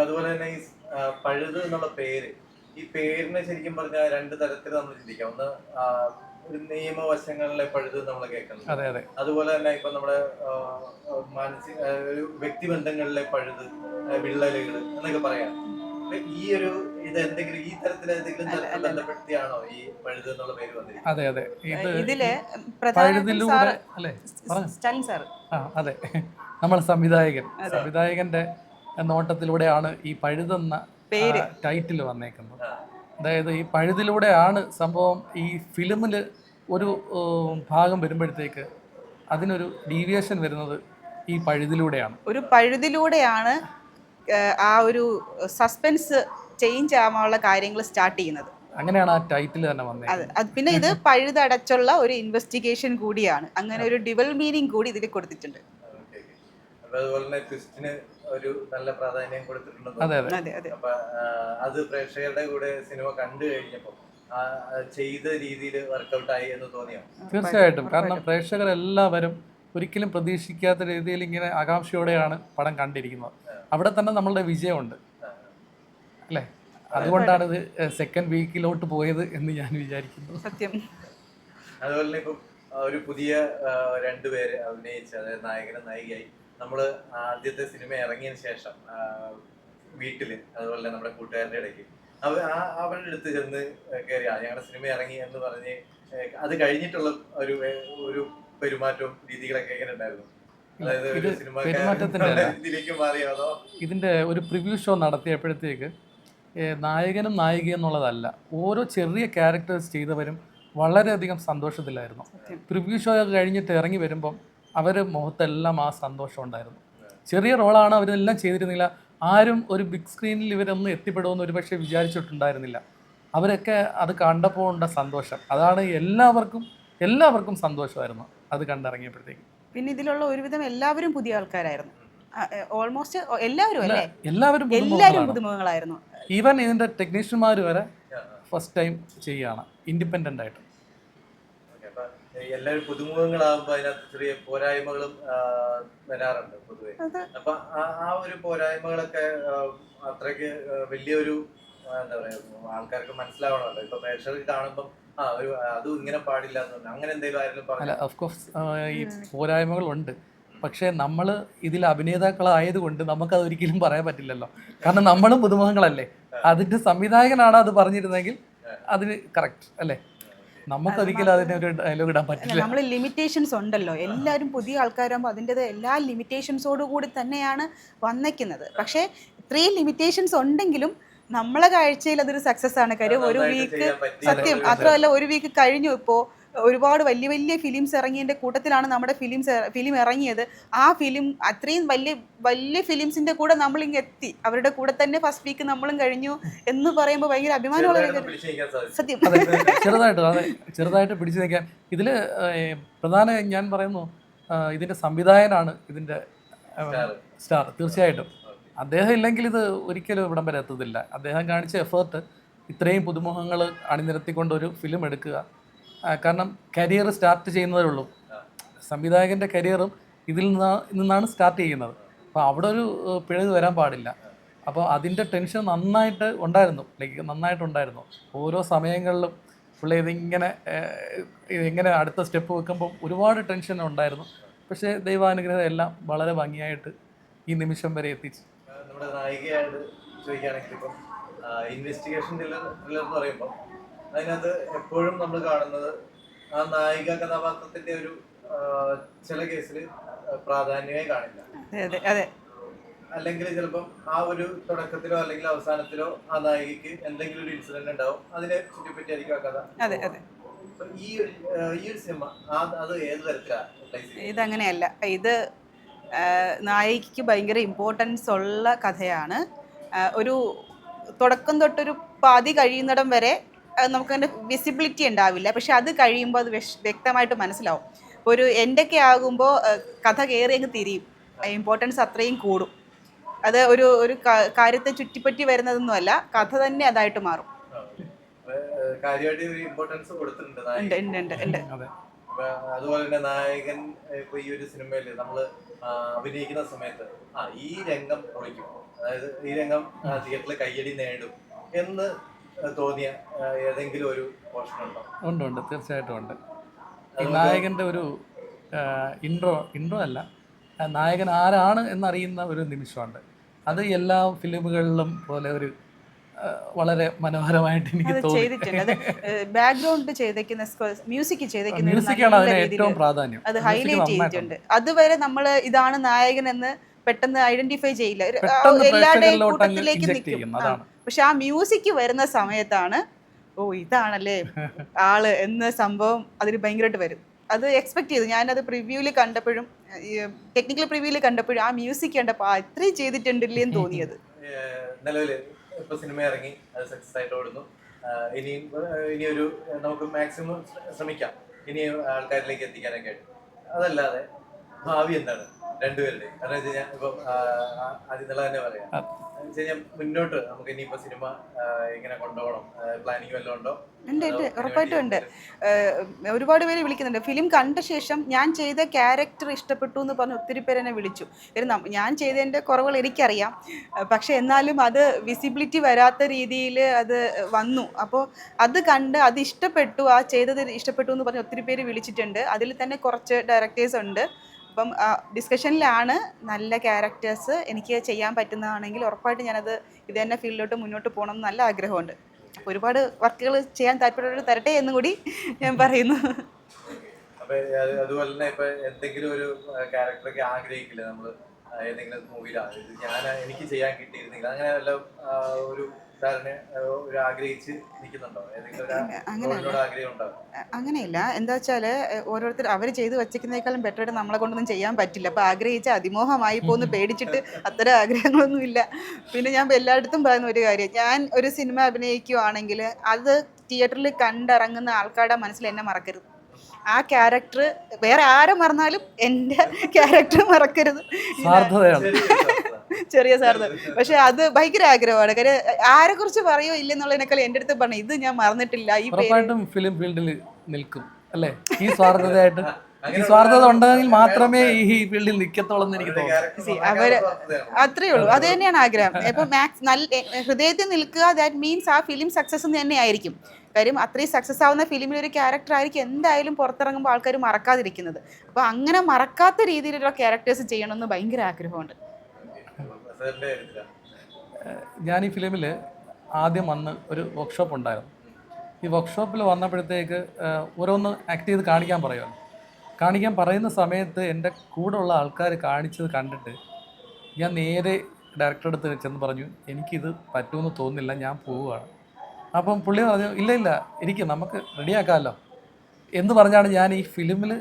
അതുപോലെ തന്നെ ഈ പഴുത് എന്നുള്ള പേര് ഈ പേരിനെ ശരിക്കും പറഞ്ഞാൽ രണ്ട് തരത്തിൽ നമ്മൾ ചിന്തിക്കാം. ഒന്ന് ഒരു നിയമവശങ്ങളിലെ പഴുത് നമ്മൾ കേൾക്കുന്നത്. അതെ അതെ. അതുപോലെ തന്നെ ഇപ്പൊ നമ്മുടെ മാനസിക ഒരു വ്യക്തിബന്ധങ്ങളിലെ പഴുത് വിള്ളലുകൾ എന്നൊക്കെ പറയാം. ഈ ഒരു ഇത് എന്തെങ്കിലും ഈ തരത്തിൽ എന്തെങ്കിലും ബന്ധപ്പെടുത്തിയാണോ ഈ പഴുത് എന്നുള്ള പേര് വന്നിരിക്കുന്നത്? അതെ അതെ. ഇതിൽ പഴുതിലൂടെ അല്ലേ? പറഞ്ഞു. സ്റ്റാലിൻ സാർ അതെ. നമ്മൾ സംവിധായകൻ. സംവിധായകന്റെ നോട്ടത്തിലൂടെയാണ് ഈ പഴുതെന്ന പേര്. ടൈറ്റിൽ വന്നേക്കുന്നത്. അതായത് ഈ പഴുതിലൂടെയാണ് സംഭവം ഈ ഫിലിമിൽ ഒരു ഭാഗം വരുമ്പോഴത്തേക്ക് അതിനൊരു ഡീവിയേഷൻ വരുന്നത് ഈ പഴുതിലൂടെയാണ്. ഒരു പഴുതിലൂടെയാണ് ആ ഒരു സസ്പെൻസ് ചേഞ്ച് ആവാനുള്ള കാര്യങ്ങൾ സ്റ്റാർട്ട് ചെയ്യുന്നത്. അങ്ങനെയാണ് ആ ടൈറ്റിൽ തന്നെ വന്നത് പിന്നെ ഇത് പഴുതടച്ചുള്ള ഒരു ഇൻവെസ്റ്റിഗേഷൻ കൂടിയാണ്. അങ്ങനെ ഒരു ഡിവൽ മീനിങ് കൂടി ഇതിൽ കൊടുത്തിട്ടുണ്ട്. അതുപോലെ തന്നെ ട്വിസ്റ്റിന് ഒരു നല്ല പ്രാധാന്യം കൊടുത്തിട്ടുണ്ട് അതെ അതെ. അതെ അതെ. അപ്പൊ അത് പ്രേക്ഷകരുടെ കൂടെ സിനിമ കണ്ടു കഴിഞ്ഞപ്പോ ചെയ്ത രീതിയിൽ വർക്കൗട്ട് ആയി എന്ന് തോന്നിയോ? തീർച്ചയായിട്ടും. കാരണം പ്രേക്ഷകരെല്ലാവരും ഒരിക്കലും പ്രതീക്ഷിക്കാത്ത രീതിയിൽ ഇങ്ങനെ ആകാംക്ഷയോടെയാണ് പടം കണ്ടിരിക്കുന്നത്. അവിടെ തന്നെ നമ്മളുടെ വിജയമുണ്ട്. അല്ലേ? അതുകൊണ്ടാണ് ഇത് സെക്കൻഡ് വീക്കിലോട്ട് പോയത് എന്ന് ഞാൻ വിചാരിക്കുന്നു. സത്യം. അതുപോലെ തന്നെ ഇപ്പം ഒരു പുതിയ രണ്ടുപേര് അഭിനയിച്ച് അതായത് നായകനും നായികയായി നമ്മൾ ആദ്യത്തെ സിനിമ ഇറങ്ങിയതിന് ശേഷം വീട്ടിൽ വീട്ടിൽ അതുപോലെ നമ്മുടെ കൂട്ടുകാരുടെ ഇടയ്ക്ക്. അവ ആ- അവരുടെ അടുത്ത് ചെന്ന് കയറി ആ ഞങ്ങളുടെ സിനിമ ഇറങ്ങി എന്ന് പറഞ്ഞ് അത് കഴിഞ്ഞിട്ടുള്ള ഒരു ഒരു പെരുമാറ്റവും രീതികളൊക്കെ എങ്ങനെ ഉണ്ടായിരുന്നു? ഇതിന്റെ ഒരു സിനിമ പെരുമാറ്റത്തിന്റെ അല്ല. മാറിയോ അതോ ഒരു പ്രിവ്യൂ ഷോ നടത്തിയപ്പോഴത്തേക്ക് നായകനും നായികയും എന്നുള്ളതല്ല ഓരോ ചെറിയ ക്യാരക്ടേഴ്സ് ചെയ്തവരും വളരെയധികം സന്തോഷത്തിലായിരുന്നു. പ്രിവ്യൂ ഷോ കഴിഞ്ഞിട്ട് ഇറങ്ങി വരുമ്പം അവർ മുഖത്തെല്ലാം ആ സന്തോഷം ഉണ്ടായിരുന്നു. ചെറിയ റോളാണ് അവരെല്ലാം ചെയ്തിരുന്നില്ല. ആരും ഒരു ബിഗ് സ്ക്രീനിൽ ഇവരൊന്നും എത്തിപ്പെടുമെന്ന് ഒരുപക്ഷെ വിചാരിച്ചിട്ടുണ്ടായിരുന്നില്ല. അവരൊക്കെ അത് കണ്ടപ്പോൾ ഉണ്ട സന്തോഷം. അതാണ് എല്ലാവർക്കും എല്ലാവർക്കും സന്തോഷമായിരുന്നു അത് കണ്ടിറങ്ങിയപ്പോഴത്തേക്ക്. പിന്നെ ഇതിലുള്ള ഒരുവിധം എല്ലാവരും പുതിയ ആൾക്കാരായിരുന്നു. ഓൾമോസ്റ്റ് എല്ലാവരും അല്ലേ എല്ലാവരും എല്ലാവരും പുതുമുഖങ്ങളായിരുന്നു. ഈവൻ ഇതിന്റെ ടെക്നീഷ്യന്മാർ വരെ ഫസ്റ്റ് ടൈം ചെയ്യാണ് ഇൻഡിപെൻഡന്റ് ആയിട്ട്. എല്ലാവരും പുതുമുഖങ്ങളാകുമ്പോ അതിനകത്ത് ചെറിയ പോരായ്മകളും വരാറുണ്ട് പൊതുവെ. അപ്പൊ ആ- ഒരു പോരായ്മകളൊക്കെ അത്രയ്ക്ക് വലിയൊരു എന്താ പറയാ ആൾക്കാർക്ക് മനസ്സിലാവണമല്ലോ. ഇപ്പൊ പ്രേക്ഷകർ കാണുമ്പോൾ ആ ഒരു അതും ഇങ്ങനെ പാടില്ല അങ്ങനെ എന്തെങ്കിലും ആരെങ്കിലും അല്ല പറഞ്ഞു ഓഫ് കോഴ്സ് ഈ പോരായ്മകളുണ്ട്. പക്ഷേ നമ്മൾ ഇതിൽ അഭിനേതാക്കളായതുകൊണ്ട് നമുക്കത് ഒരിക്കലും പറയാൻ പറ്റില്ലല്ലോ. കാരണം നമ്മളും പുതുമുഖങ്ങളല്ലേ. അതിന്റെ സംവിധായകനാണ് അത് പറഞ്ഞിരുന്നെങ്കിൽ അതിന് കറക്റ്റ് അല്ലേ? നമുക്കൊരിക്കലും അതിന് ഒരു ഡയലോഗ് ഇടാൻ പറ്റില്ല. നമ്മൾ ലിമിറ്റേഷൻസ് ഉണ്ടല്ലോ. എല്ലാവരും പുതിയ ആൾക്കാരാകുമ്പോൾ അതിന്റെത് എല്ലാ ലിമിറ്റേഷൻസോട് കൂടി തന്നെയാണ് വന്നേക്കുന്നത്. പക്ഷേ ഇത്രയും ലിമിറ്റേഷൻസ് ഉണ്ടെങ്കിലും നമ്മളെ കാഴ്ചയിൽ അതൊരു സക്സസ് ആണ്. കാര്യം ഒരു വീക്ക് സത്യം. മാത്രമല്ല ഒരു വീക്ക് കഴിഞ്ഞു ഇപ്പോൾ ഒരുപാട് വലിയ വലിയ ഫിലിംസ് ഇറങ്ങിയതിന്റെ കൂട്ടത്തിലാണ് നമ്മുടെ ഫിലിംസ് ഫിലിം ഇറങ്ങിയത്. ആ ഫിലിം അത്രയും വലിയ വലിയ ഫിലിംസിന്റെ കൂടെ നമ്മളിങ്ങ് എത്തി. അവരുടെ കൂടെ തന്നെ ഫസ്റ്റ് വീക്ക് നമ്മളും കഴിഞ്ഞു എന്ന് പറയുമ്പോൾ ഭയങ്കര അഭിമാനമുള്ള സത്യം. ചെറുതായിട്ട് അതെ. ചെറുതായിട്ട് പിടിച്ചു നിൽക്കാൻ. ഇതിൽ പ്രധാന ഞാൻ പറയുന്നു ഇതിന്റെ ഇതിന്റെ സംവിധായകനാണ് ഇതിന്റെ സ്റ്റാർ. തീർച്ചയായിട്ടും. അദ്ദേഹം ഇല്ലെങ്കിൽ ഇത് ഒരിക്കലും ഇവിടം വരെ എത്തത്തില്ല. അദ്ദേഹം കാണിച്ച എഫേർട്ട് ഇത്രയും പുതുമുഖങ്ങൾ അണിനിരത്തിക്കൊണ്ട് ഒരു ഫിലിം എടുക്കുക. കാരണം കരിയർ സ്റ്റാർട്ട് ചെയ്യുന്നതേ ഉള്ളൂ. സംവിധായകന്റെ കരിയറും ഇതിൽ നിന്നാണ് നിന്നാണ് സ്റ്റാർട്ട് ചെയ്യുന്നത്. അപ്പോൾ അവിടെ ഒരു പിഴവ് വരാൻ പാടില്ല. അപ്പോൾ അതിന്റെ ടെൻഷൻ നന്നായിട്ട് ഉണ്ടായിരുന്നു. ലൈക്ക് നന്നായിട്ടുണ്ടായിരുന്നു ഓരോ സമയങ്ങളിലും പുള്ളി ഇതിങ്ങനെ ഇതിങ്ങനെ അടുത്ത സ്റ്റെപ്പ് വെക്കുമ്പോൾ ഒരുപാട് ടെൻഷൻ ഉണ്ടായിരുന്നു. പക്ഷേ ദൈവാനുഗ്രഹം എല്ലാം വളരെ ഭംഗിയായിട്ട് ഈ നിമിഷം വരെ എത്തിച്ചു. നമ്മുടെ നായികയായിട്ട് ചോദിക്കുകയാണെങ്കിൽ ഇപ്പം ഇൻവെസ്റ്റിഗേഷൻ ത്രില്ലർ ത്രില്ലർ എന്ന് പറയുമ്പോൾ അതിനകത്ത് എപ്പോഴും നമ്മൾ കാണുന്നത് ആ നായിക കഥാപാത്രത്തിന്റെ ഒരു ചില കേസിൽ പ്രാധാന്യമേ കാണില്ല. അല്ലെങ്കിൽ ചിലപ്പം ആ ഒരു തുടക്കത്തിലോ അല്ലെങ്കിൽ അവസാനത്തിലോ ആ നായികക്ക് എന്തെങ്കിലും ഒരു ഇൻസിഡന്റ് ഉണ്ടാവും. അതിനെ ചുറ്റിപ്പറ്റിയായിരിക്കും ആ കഥ. ഈ ഈ ഒരു സിനിമ അത് ഏത് തരത്തിലാണ് ഇതങ്ങനെയല്ല. ഇത് നായികക്ക് നായികയ്ക്ക് ഭയങ്കര ഇമ്പോർട്ടൻസ് ഉള്ള കഥയാണ്. ഒരു തുടക്കം തൊട്ടൊരു പാതി കഴിയുന്നിടം വരെ നമുക്കതിന്റെ വിസിബിലിറ്റി ഉണ്ടാവില്ല. പക്ഷെ അത് കഴിയുമ്പോൾ അത് വ്യക്തമായിട്ട് മനസ്സിലാവും. ഒരു എന്റെയൊക്കെ ആകുമ്പോൾ കഥ കയറി അങ്ങ് തിരിയും. ഇമ്പോർട്ടൻസ് അത്രയും കൂടും. അത് ഒരു ഒരു കാര്യത്തെ ചുറ്റിപ്പറ്റി വരുന്നതൊന്നുമല്ല കഥ തന്നെ അതായിട്ട് മാറും. ഉണ്ട് ഉണ്ട് ഉണ്ട് ഉണ്ട്. അതുപോലെ തന്നെ നായകൻ ഇപ്പൊ ഈ ഒരു സിനിമയിൽ നമ്മൾ ആ, അഭിനയിക്കുന്ന സമയത്ത് ആ ഈ രംഗം പൊളിക്കും അതായത് ഈ രംഗം തിയേറ്ററിൽ കയ്യടി നേടും എന്ന് തോന്നിയ ഏതെങ്കിലും ഒരു പോർഷൻ ഉണ്ടോ? ഉണ്ട് ഉണ്ട്. തീർച്ചയായിട്ടും ഉണ്ട്. ഈ അത് നായകന്റെ ഒരു ഇൻട്രോ ഇൻട്രോ അല്ല. നായകൻ ആരാണ് എന്നറിയുന്ന ഒരു നിമിഷമുണ്ട്. അത് എല്ലാ ഫിലിമുകളിലും പോലെ ഒരു വളരെ മനോഹരമായിട്ട് എനിക്ക് അത് തോന്നി. ബാക്ക്ഗ്രൗണ്ട് ചെയ്തേക്കുന്ന മ്യൂസിക് ചെയ്തേക്കുന്ന മ്യൂസിക്കാണ് അതിന് ഏറ്റവും പ്രാധാന്യം. അത് ഹൈലൈറ്റ് ചെയ്തിട്ടുണ്ട്. അതുവരെ നമ്മൾ ഇതാണ് നായകൻ എന്ന് പെട്ടെന്ന് ഐഡന്റിഫൈ ചെയ്യില്ല. എല്ലാവരുടെയും കൂട്ടത്തിലേക്ക് നിൽക്കും. പക്ഷെ ആ മ്യൂസിക് വരുന്ന സമയത്താണ് ഓ ഇതാണല്ലേ ആൾ എന്ന സംഭവം അതിന് ഭയങ്കരമായിട്ട് വരും. അത് എക്സ്പെക്ട് ചെയ്തു. ഞാനത് പ്രിവ്യൂവിൽ കണ്ടപ്പോഴും ടെക്നിക്കൽ പ്രിവ്യൂവിൽ കണ്ടപ്പോഴും ആ മ്യൂസിക് കണ്ടപ്പോൾ ആ ഇത്രയും ചെയ്തിട്ടുണ്ടല്ലേ എന്ന് തോന്നിയത് സിനിമ ഇറങ്ങി അത് സക്സസ് ആയിട്ട് ഓടുന്നു. ഇനിയും ഇനിയൊരു നമുക്ക് മാക്സിമം ശ്രമിക്കാം. ഇനി ആൾക്കാരിലേക്ക് എത്തിക്കാനൊക്കെ അതല്ലാതെ ഭാവി എന്താണ്? രണ്ടുപേരുടെയും കാരണം വെച്ച് കഴിഞ്ഞാൽ ഇപ്പം ആ, ആ, ആദ്യം എന്നുള്ള തന്നെ പറയാം. വെച്ച് കഴിഞ്ഞാൽ മുന്നോട്ട് നമുക്ക് ഇനിയിപ്പോ സിനിമ എങ്ങനെ കൊണ്ടുപോകണം പ്ലാനിങ് വല്ലതും ഉണ്ടോ? ഉണ്ട് ഉണ്ട്. ഉറപ്പായിട്ടും ഉണ്ട്. ഒരുപാട് പേര് വിളിക്കുന്നുണ്ട്. ഫിലിം കണ്ട ശേഷം ഞാൻ ചെയ്ത ക്യാരക്ടർ ഇഷ്ടപ്പെട്ടു എന്ന് പറഞ്ഞ് ഒത്തിരി പേര് എന്നെ വിളിച്ചു. ഞാൻ ചെയ്തതിന്റെ കുറവുകൾ എനിക്കറിയാം. പക്ഷെ എന്നാലും അത് വിസിബിലിറ്റി വരാത്ത രീതിയിൽ അത് വന്നു. അപ്പോൾ അത് കണ്ട് അത് ഇഷ്ടപ്പെട്ടു ആ ചെയ്തത് ഇഷ്ടപ്പെട്ടു എന്ന് പറഞ്ഞ് ഒത്തിരി പേര് വിളിച്ചിട്ടുണ്ട്. അതിൽ തന്നെ കുറച്ച് ഡയറക്ടേഴ്സ് ഉണ്ട്. അപ്പം ഡിസ്കഷനിലാണ് നല്ല ക്യാരക്ടേഴ്സ് എനിക്ക് ചെയ്യാൻ പറ്റുന്നതാണെങ്കിൽ ഉറപ്പായിട്ട് ഞാനത് ഇത് തന്നെ ഫീൽഡിലോട്ട് മുന്നോട്ട് പോകണം എന്ന് നല്ല ആഗ്രഹമുണ്ട്. അപ്പോൾ ഒരുപാട് വർക്കുകൾ ചെയ്യാൻ താല്പര്യമുള്ളവർ തരട്ടെ എന്നും കൂടി ഞാൻ പറയുന്നു. അതുപോലെ തന്നെ ഇപ്പൊ എന്തെങ്കിലും ഒരു ക്യാരക്ടറൊക്കെ ആഗ്രഹിക്കില്ല നമ്മൾ? ആ, ഏതെങ്കിലും മൂവിയിലാണ് ഞാൻ എനിക്ക് ചെയ്യാൻ കിട്ടിയിരുന്നെങ്കിൽ അങ്ങനെ വല്ല ഒരു അങ്ങനെയല്ല. എന്താ വെച്ചാൽ ഓരോരുത്തർ അവർ ചെയ്തു വെച്ചേക്കുന്നേക്കാളും ബെറ്ററായിട്ട് നമ്മളെ കൊണ്ടൊന്നും ചെയ്യാൻ പറ്റില്ല. അപ്പോൾ ആഗ്രഹിച്ച അതിമോഹമായി പോന്ന് പേടിച്ചിട്ട് അത്തരം ആഗ്രഹങ്ങളൊന്നും ഇല്ല. പിന്നെ ഞാൻ എല്ലായിടത്തും പറയുന്ന ഒരു കാര്യം. ഞാൻ ഒരു സിനിമ അഭിനയിക്കുവാണെങ്കിൽ അത് തിയേറ്ററിൽ കണ്ടിറങ്ങുന്ന ആൾക്കാരുടെ മനസ്സിൽ എന്നെ മറക്കരുത്. ആ ക്യാരക്ടർ വേറെ ആരെ മറന്നാലും എന്റെ ക്യാരക്ടർ മറക്കരുത്. ചെറിയ സാറിന്. പക്ഷെ അത് ഭയങ്കര ആഗ്രഹമാണ്. കാര്യം ആരെ കുറിച്ച് പറയോ ഇല്ലെന്നുള്ളതിനേക്കാൾ എന്റെ അടുത്ത് പറഞ്ഞു ഇത് ഞാൻ മറന്നിട്ടില്ല ഈ ഉറപ്പായിട്ടും ഫിലിം ഫീൽഡിൽ നിൽക്കും അല്ലേ? ഈ സ്വാർത്ഥതയായിട്ട്. ഈ സ്വാർത്ഥത ഉണ്ടെങ്കിൽ മാത്രമേ ഈ ഫീൽഡിൽ നിൽക്കത്തുള്ളൂ എന്ന് എനിക്ക് തോന്നുന്നു. അവർ അത്രേ ഉള്ളൂ. അത് തന്നെയാണ് ആഗ്രഹം. ഇപ്പൊ മാക്സ് നല്ല ഹൃദയത്തിൽ നിൽക്കുക ദാറ്റ് മീൻസ് ആ ഫിലിം സക്സസ് തന്നെ ആയിരിക്കും. കാര്യം അത്രയും സക്സസ് ആവുന്ന ഫിലിമിൽ ഒരു ക്യാരക്ടർ ആയിരിക്കും എന്തായാലും പുറത്തിറങ്ങുമ്പോൾ ആൾക്കാർ മറക്കാതിരിക്കുന്നത്. അപ്പോൾ അങ്ങനെ മറക്കാത്ത രീതിയിലുള്ള ക്യാരക്ടേഴ്സ് ചെയ്യണമെന്ന് ഭയങ്കര ആഗ്രഹമുണ്ട്? ഞാൻ ഈ ഫിലിമിൽ ആദ്യം വന്ന് ഒരു വർക്ക്ഷോപ്പ് ഉണ്ടായിരുന്നു. ഈ വർക്ക്ഷോപ്പിൽ വന്നപ്പോഴത്തേക്ക് ഓരോന്ന് ആക്ട് ചെയ്ത് കാണിക്കാൻ പറയുമല്ലോ കാണിക്കാൻ പറയുന്ന സമയത്ത് എന്റെ കൂടെ ഉള്ള ആൾക്കാർ കാണിച്ചത് കണ്ടിട്ട് ഞാൻ നേരെ ഡയറക്ടറുടെ അടുത്ത് ചെന്ന് പറഞ്ഞു എനിക്കിത് പറ്റുമെന്ന് തോന്നുന്നില്ല ഞാൻ പോവുകയാണ്. അപ്പം പുള്ളി പറഞ്ഞു ഇല്ല ഇല്ല എനിക്ക് നമുക്ക് റെഡിയാക്കാമല്ലോ എന്ന് പറഞ്ഞാണ് ഞാൻ ഈ ഫിലിമിൽ